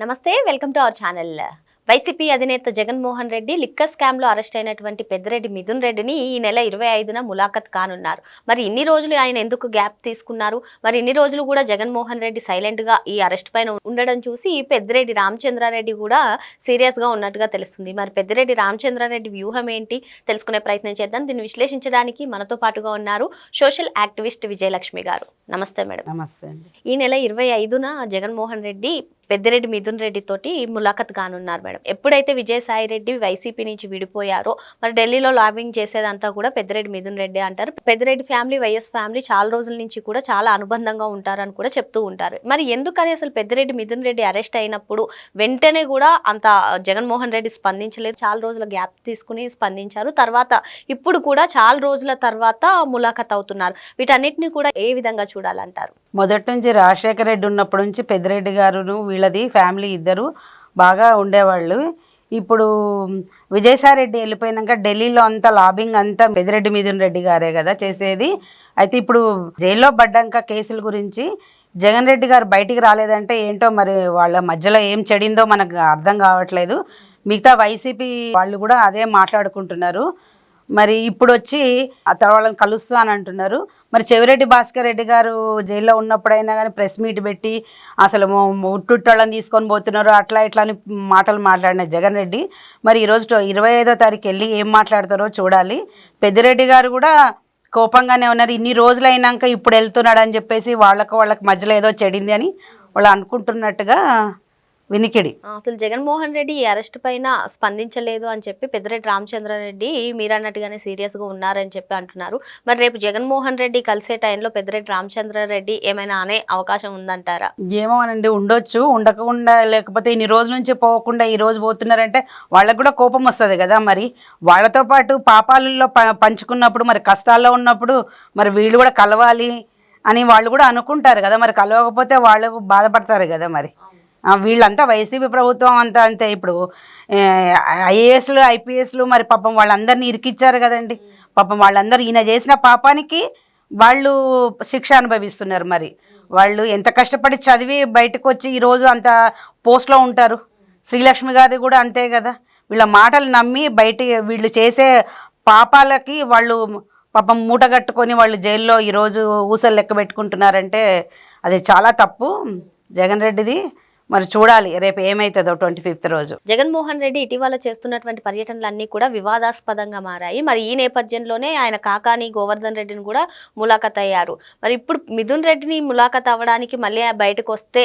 నమస్తే welcome to our channel. YCP అధినేత Jaganmohan Reddy liquor స్కామ్లో అరెస్ట్ అయినటువంటి పెద్దిరెడ్డి మిథున్ రెడ్డిని ఈ నెల ఇరవై ఐదున ములాఖత్ కానున్నారు. మరి ఇన్ని రోజులు ఆయన ఎందుకు గ్యాప్ తీసుకున్నారు? మరి ఇన్ని రోజులు కూడా జగన్మోహన్ రెడ్డి సైలెంట్గా ఈ అరెస్ట్ పైన ఉండడం చూసి పెద్దిరెడ్డి రామచంద్రారెడ్డి కూడా సీరియస్గా ఉన్నట్టుగా తెలుస్తుంది. మరి పెద్దిరెడ్డి రామచంద్రారెడ్డి వ్యూహం ఏంటి? తెలుసుకునే ప్రయత్నం చేద్దాం. దీన్ని విశ్లేషించడానికి మనతో పాటుగా ఉన్నారు సోషల్ యాక్టివిస్ట్ విజయలక్ష్మి గారు. నమస్తే మేడం. నమస్తే ఈ నెల ఇరవై ఐదున జగన్మోహన్ రెడ్డి పెద్దిరెడ్డి మిథున్ రెడ్డి తోటి ములాఖత్ కానున్నారు మేడం. ఎప్పుడైతే విజయసాయి రెడ్డి వైసీపీ నుంచి విడిపోయారో మరి ఢిల్లీలో లాబింగ్ చేసేదంతా కూడా పెద్దిరెడ్డి మిథున్ రెడ్డి అంటారు. పెద్దిరెడ్డి ఫ్యామిలీ వైఎస్ ఫ్యామిలీ చాలా రోజుల నుంచి కూడా చాలా అనుబంధంగా ఉంటారని కూడా చెప్తూ ఉంటారు. మరి ఎందుకని అసలు పెద్దిరెడ్డి మిథున్ రెడ్డి అరెస్ట్ అయినప్పుడు వెంటనే కూడా అంత జగన్మోహన్ రెడ్డి స్పందించలేదు? చాలా రోజుల గ్యాప్ తీసుకుని స్పందించారు. తర్వాత ఇప్పుడు కూడా చాలా రోజుల తర్వాత ములాఖత్ అవుతున్నారు. వీటన్నిటిని కూడా ఏ విధంగా చూడాలంటారు? మొదటి నుంచి రాజశేఖర రెడ్డి ఉన్నప్పటి నుంచి పెద్దిరెడ్డి గారును వీళ్ళది ఫ్యామిలీ ఇద్దరు బాగా ఉండేవాళ్ళు. ఇప్పుడు విజయసాయిరెడ్డి వెళ్ళిపోయినాక ఢిల్లీలో అంతా లాబింగ్ అంతా పెద్దిరెడ్డి మిథున్ రెడ్డి గారే కదా చేసేది. అయితే ఇప్పుడు జైల్లో పడ్డాక కేసుల గురించి జగన్ రెడ్డి గారు బయటికి రాలేదంటే ఏంటో మరి వాళ్ళ మధ్యలో ఏం చెడిందో మనకు అర్థం కావట్లేదు. మిగతా వైసీపీ వాళ్ళు కూడా అదే మాట్లాడుకుంటున్నారు. మరి ఇప్పుడు వచ్చి అతను వాళ్ళని కలుస్తా అని అంటున్నారు. మరి చెవిరెడ్డి భాస్కర్ రెడ్డి గారు జైల్లో ఉన్నప్పుడైనా కానీ ప్రెస్ మీట్ పెట్టి అసలు ఉట్టుట్టోళ్ళని తీసుకొని పోతున్నారు అట్లా ఇట్లా అని మాటలు మాట్లాడిన జగన్ రెడ్డి. మరి ఈరోజు ఇరవై ఐదో తారీఖు వెళ్ళి ఏం మాట్లాడతారో చూడాలి. పెద్దిరెడ్డి గారు కూడా కోపంగానే ఉన్నారు ఇన్ని రోజులు అయినాక ఇప్పుడు వెళ్తున్నాడు అని చెప్పేసి వాళ్ళకు వాళ్ళకి మధ్యలో ఏదో చెడింది అని వాళ్ళు అనుకుంటున్నట్టుగా వినికిడి. అసలు జగన్మోహన్ రెడ్డి ఈ అరెస్ట్ పైన స్పందించలేదు అని చెప్పి పెద్దిరెడ్డి రామచంద్రారెడ్డి మీరు అన్నట్టుగానే సీరియస్గా ఉన్నారని చెప్పి అంటున్నారు. మరి రేపు జగన్మోహన్ రెడ్డి కలిసే టైంలో పెద్దిరెడ్డి రామచంద్రారెడ్డి ఏమైనా అనే అవకాశం ఉందంటారా? ఏమోనండి ఉండొచ్చు ఉండకుండా లేకపోతే ఇన్ని రోజుల నుంచి పోకుండా ఈ రోజు పోతున్నారంటే వాళ్ళకు కూడా కోపం వస్తుంది కదా మరి. వాళ్ళతో పాటు పాపాలలో ప పంచుకున్నప్పుడు మరి కష్టాల్లో ఉన్నప్పుడు మరి వీళ్ళు కూడా కలవాలి అని వాళ్ళు కూడా అనుకుంటారు కదా. మరి కలవకపోతే వాళ్ళు బాధపడతారు కదా మరి. వీళ్ళంతా వైసీపీ ప్రభుత్వం అంతా అంతే ఇప్పుడు. ఐఏఎస్లు ఐపీఎస్లు మరి పాపం వాళ్ళందరినీ ఇరికిచ్చారు కదండి. పాపం వాళ్ళందరూ ఈయన చేసిన పాపానికి వాళ్ళు శిక్ష అనుభవిస్తున్నారు మరి. వాళ్ళు ఎంత కష్టపడి చదివి బయటకు వచ్చి ఈరోజు అంత పోస్ట్లో ఉంటారు. శ్రీలక్ష్మి గారి కూడా అంతే కదా. వీళ్ళ మాటలు నమ్మి బయట వీళ్ళు చేసే పాపాలకి వాళ్ళు పాపం మూట కట్టుకొని వాళ్ళు జైల్లో ఈరోజు ఊసలు లెక్క పెట్టుకుంటున్నారంటే అది చాలా తప్పు. జగన్ రెడ్డిది మరి చూడాలి రేపు ఏమవుతుందో ట్వంటీ ఫిఫ్త్ రోజు. జగన్మోహన్ రెడ్డి ఇటీవల చేస్తున్నటువంటి పర్యటనలన్నీ కూడా వివాదాస్పదంగా మారాయి. మరి ఈ నేపథ్యంలోనే ఆయన కాకాని గోవర్ధన్ రెడ్డిని కూడా ములాఖత్ అయ్యారు. మరి ఇప్పుడు మిథున్ రెడ్డిని ములాఖత్ అవ్వడానికి మళ్ళీ బయటకు వస్తే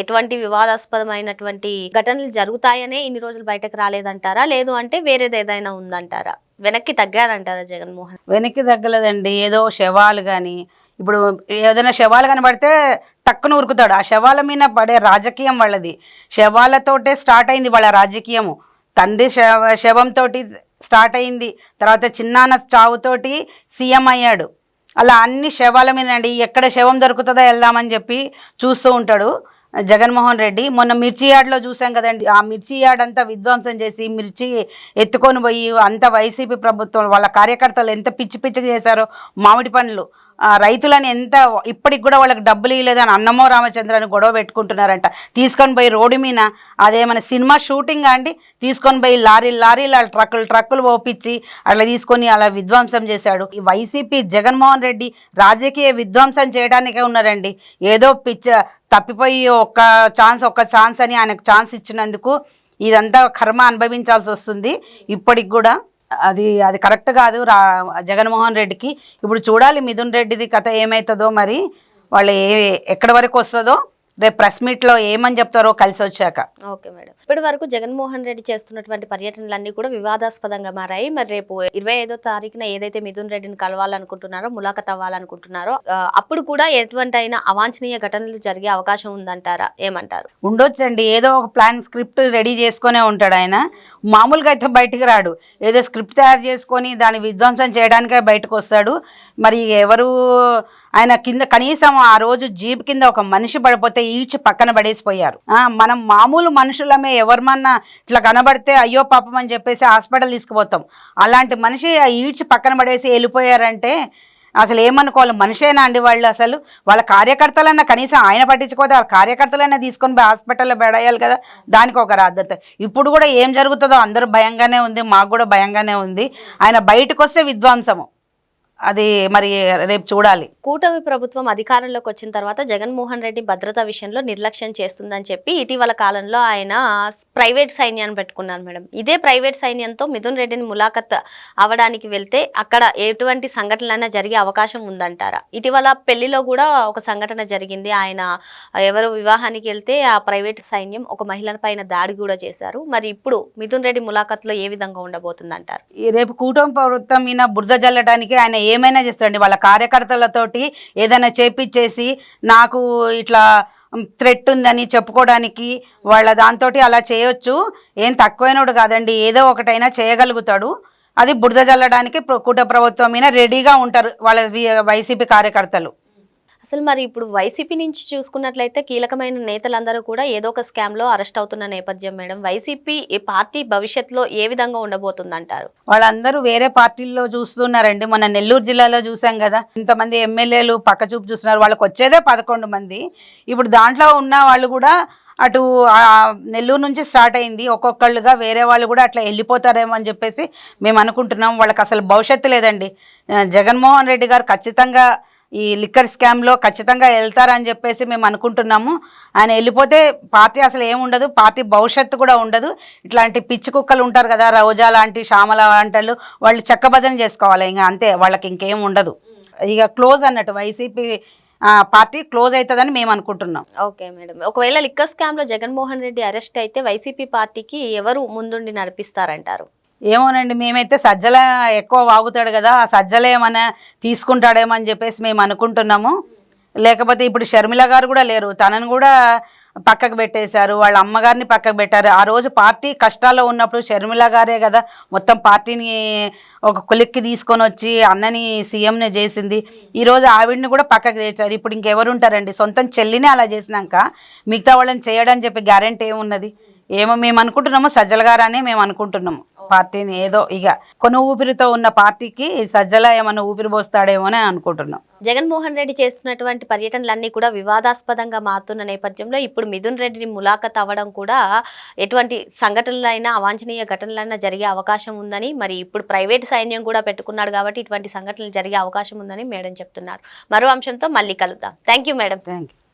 ఎటువంటి వివాదాస్పదమైనటువంటి ఘటనలు జరుగుతాయనే ఇన్ని రోజులు బయటకు రాలేదంటారా? లేదు అంటే వేరేది ఏదైనా ఉందంటారా? వెనక్కి తగ్గారంటారా జగన్మోహన్? వెనక్కి తగ్గలేదండి. ఏదో శవాలు కానీ ఇప్పుడు ఏదైనా శవాలు కనబడితే టక్కున ఉరుకుతాడు. ఆ శవాల మీద పడే రాజకీయం వాళ్ళది. శవాలతోటే స్టార్ట్ అయింది వాళ్ళ రాజకీయము. తండ్రి శవ శవంతో స్టార్ట్ అయింది. తర్వాత చిన్నాన్న చావుతోటి సీఎం అయ్యాడు. అలా అన్ని శవాల మీద ఎక్కడ శవం దొరుకుతుందో వెళ్దామని చెప్పి చూస్తూ ఉంటాడు జగన్మోహన్ రెడ్డి. మొన్న మిర్చి యార్డ్లో చూసాం కదండి. ఆ మిర్చి యార్డ్ అంతా విధ్వంసం చేసి మిర్చి ఎత్తుకొని పోయి అంత వైసీపీ ప్రభుత్వం వాళ్ళ కార్యకర్తలు ఎంత పిచ్చి పిచ్చిగా చేశారో మామిడి పండ్లు. రైతులని ఎంత ఇప్పటికి కూడా వాళ్ళకి డబ్బులు ఇవ్వలేదని అన్నమో రామచంద్రని గొడవ పెట్టుకుంటున్నారంట. తీసుకొని పోయి రోడ్డు మీద అదేమైనా సినిమా షూటింగ్ అండి. తీసుకొని పోయి లారీలు లారీలు వాళ్ళ ట్రక్కులు ట్రక్కులు ఓపించి అట్లా తీసుకొని అలా విధ్వంసం చేశాడు. ఈ వైసీపీ జగన్మోహన్ రెడ్డి రాజకీయ విధ్వంసం చేయడానికే ఉన్నారండి. ఏదో పిచ్చ తప్పిపోయి ఒక్క ఛాన్స్ ఒక్క ఛాన్స్ అని ఆయనకు ఛాన్స్ ఇచ్చినందుకు ఇదంతా కర్మ అనుభవించాల్సి వస్తుంది. ఇప్పటికి కూడా అది అది కరెక్ట్ కాదు. రా జగన్మోహన్ రెడ్డికి. ఇప్పుడు చూడాలి మిథున్ రెడ్డిది కథ ఏమవుతుందో మరి. వాళ్ళు ఏ ఎక్కడి వరకు వస్తుందో. రేపు ప్రెస్ మీట్లో ఏమని చెప్తారో కలిసి వచ్చాక. Okay madam. ఇప్పటి వరకు జగన్మోహన్ రెడ్డి చేస్తున్నటువంటి పర్యటనలన్నీ కూడా వివాదాస్పదంగా మారాయి. మరి రేపు ఇరవై ఐదో తారీఖున ఏదైతే మిథున్ రెడ్డిని కలవాలనుకుంటున్నారో ములాఖత్ అవ్వాలనుకుంటున్నారో అప్పుడు కూడా ఎటువంటి అయినా అవాంఛనీయ ఘటనలు జరిగే అవకాశం ఉందంటారా? ఏమంటారు? ఉండొచ్చండి. ఏదో ఒక ప్లాన్ స్క్రిప్ట్ రెడీ చేసుకునే ఉంటాడు ఆయన. మామూలుగా అయితే బయటికి రాడు. ఏదో స్క్రిప్ట్ తయారు చేసుకొని దాన్ని విధ్వంసం చేయడానికే బయటకు వస్తాడు. మరి ఎవరు ఆయన కింద కనీసం ఆ రోజు జీప్ కింద ఒక మనిషి పడిపోతే ఈడ్చి పక్కన పడేసిపోయారు. మనం మామూలు మనుషులమే ఎవరిమన్నా ఇట్లా కనబడితే అయ్యో పాపం అని చెప్పేసి హాస్పిటల్ తీసుకుపోతాం. అలాంటి మనిషి ఆ ఈడ్చి పక్కన పడేసి వెళ్ళిపోయారంటే అసలు ఏమనుకోవాలి? మనిషేనా అండి వాళ్ళు అసలు? వాళ్ళ కార్యకర్తలన్నా కనీసం ఆయన పట్టించుకోతే వాళ్ళ కార్యకర్తలన్నా తీసుకొని పోయి హాస్పిటల్లో పెడేయాలి కదా? దానికి ఒక రాద్దత. ఇప్పుడు కూడా ఏం జరుగుతుందో అందరూ భయంగానే ఉంది మాకు కూడా భయంగానే ఉంది. ఆయన బయటకు వస్తే విధ్వంసము. అది మరి రేపు చూడాలి. కూటమి ప్రభుత్వం అధికారంలోకి వచ్చిన తర్వాత జగన్మోహన్ రెడ్డి భద్రతా విషయంలో నిర్లక్ష్యం చేస్తుందని చెప్పి ఇటీవల కాలంలో ఆయన ప్రైవేట్ సైన్యాన్ని పెట్టుకున్నారు మేడం. ఇదే ప్రైవేట్ సైన్యంతో మిథున్ రెడ్డిని ములాఖత్ అవ్వడానికి వెళ్తే అక్కడ ఎటువంటి సంఘటనలైనా జరిగే అవకాశం ఉందంటారా? ఇటీవల పెళ్ళిలో కూడా ఒక సంఘటన జరిగింది. ఆయన ఎవరు వివాహానికి వెళ్తే ఆ ప్రైవేట్ సైన్యం ఒక మహిళ పైన దాడి కూడా చేశారు. మరి ఇప్పుడు మిథున్ రెడ్డి ములాఖత్లో ఏ విధంగా ఉండబోతుందంటారు? ఈ రేపు కూటమి ప్రభుత్వం మీద బురద జల్లడానికి ఆయన ఏమైనా చేస్తారండి వాళ్ళ కార్యకర్తలతోటి ఏదైనా చేపిచ్చేసి నాకు ఇట్లా థ్రెట్ ఉందని చెప్పుకోవడానికి వాళ్ళ దాంతో అలా చేయొచ్చు. ఏం తక్కువైనడు కాదండి. ఏదో ఒకటైనా చేయగలుగుతాడు. అది బురద జల్లడానికి ప్ర- కూట ప్రభుత్వం మీద రెడీగా ఉంటారు వాళ్ళ వైసీపీ కార్యకర్తలు. అసలు మరి ఇప్పుడు వైసీపీ నుంచి చూసుకున్నట్లయితే కీలకమైన నేతలందరూ కూడా ఏదో ఒక స్కామ్లో అరెస్ట్ అవుతున్న నేపథ్యం మేడం. వైసీపీ ఈ పార్టీ భవిష్యత్తులో ఏ విధంగా ఉండబోతుందంటారు? వాళ్ళందరూ వేరే పార్టీల్లో చూస్తున్నారండి. మన నెల్లూరు జిల్లాలో చూసాం కదా. ఇంతమంది ఎమ్మెల్యేలు పక్క చూపు చూస్తున్నారు. వాళ్ళకి వచ్చేదే పదకొండు మంది. ఇప్పుడు దాంట్లో ఉన్న వాళ్ళు కూడా అటు నెల్లూరు నుంచి స్టార్ట్ అయింది. ఒక్కొక్కళ్ళుగా వేరే వాళ్ళు కూడా అట్లా వెళ్ళిపోతారేమో అని చెప్పేసి మేము అనుకుంటున్నాం. వాళ్ళకి అసలు భవిష్యత్తు లేదండి. జగన్మోహన్ రెడ్డి గారు ఖచ్చితంగా ఈ లిక్కర్ స్కామ్లో ఖచ్చితంగా వెళ్తారని చెప్పేసి మేము అనుకుంటున్నాము. ఆయన వెళ్ళిపోతే పార్టీ అసలు ఏముండదు పార్టీ భవిష్యత్తు కూడా ఉండదు. ఇట్లాంటి పిచ్చి కుక్కలు ఉంటారు కదా రోజా లాంటి శ్యామల లాంటి వాళ్ళు చెక్కబదన చేసుకోవాలి. ఇంకా అంతే వాళ్ళకి ఇంకేం ఉండదు. ఇక క్లోజ్ అన్నట్టు వైసీపీ పార్టీ క్లోజ్ అవుతుందని మేము అనుకుంటున్నాం. Okay madam. ఒకవేళ లిక్కర్ స్కామ్లో జగన్మోహన్ రెడ్డి అరెస్ట్ అయితే వైసీపీ పార్టీకి ఎవరు ముందుండి నడిపిస్తారంటారు? ఏమోనండి మేమైతే సజ్జల ఎక్కువ వాగుతాడు కదా ఆ సజ్జల ఏమైనా తీసుకుంటాడేమో అని చెప్పేసి మేము అనుకుంటున్నాము. లేకపోతే ఇప్పుడు షర్మిల గారు కూడా లేరు తనను కూడా పక్కకు పెట్టేశారు వాళ్ళ అమ్మగారిని పక్కకు పెట్టారు. ఆ రోజు పార్టీ కష్టాల్లో ఉన్నప్పుడు షర్మిల గారే కదా మొత్తం పార్టీని ఒక కొలిక్కి తీసుకొని వచ్చి అన్నని సీఎంని చేసింది. ఈరోజు ఆవిడని కూడా పక్కకు తెచ్చారు. ఇప్పుడు ఇంకెవరు ఉంటారండి సొంతం చెల్లినే అలా చేసినాక మిగతా వాళ్ళని చేయడం చెప్పి గ్యారంటీ ఏమున్నది? ఏమో మేము అనుకుంటున్నాము సజ్జల గారనే మేము అనుకుంటున్నాము. పార్టీని ఏదో ఇక కొన ఊపిరితో ఉన్న పార్టీకి సజ్జల ఏమన్నా ఊపిరి పోస్తాడేమో అని అనుకుంటున్నాం. జగన్మోహన్ రెడ్డి చేస్తున్నటువంటి పర్యటనలన్నీ కూడా వివాదాస్పదంగా మారుతున్న నేపథ్యంలో ఇప్పుడు మిథున్ రెడ్డిని ములాఖత్ అవ్వడం కూడా ఎటువంటి సంఘటనలైనా అవాంఛనీయ ఘటనలైనా జరిగే అవకాశం ఉందని మరి ఇప్పుడు ప్రైవేట్ సైన్యం కూడా పెట్టుకున్నాడు కాబట్టి ఇటువంటి సంఘటనలు జరిగే అవకాశం ఉందని మేడం చెప్తున్నారు. మరో అంశంతో మళ్ళీ కలుద్దాం. Thank you madam thank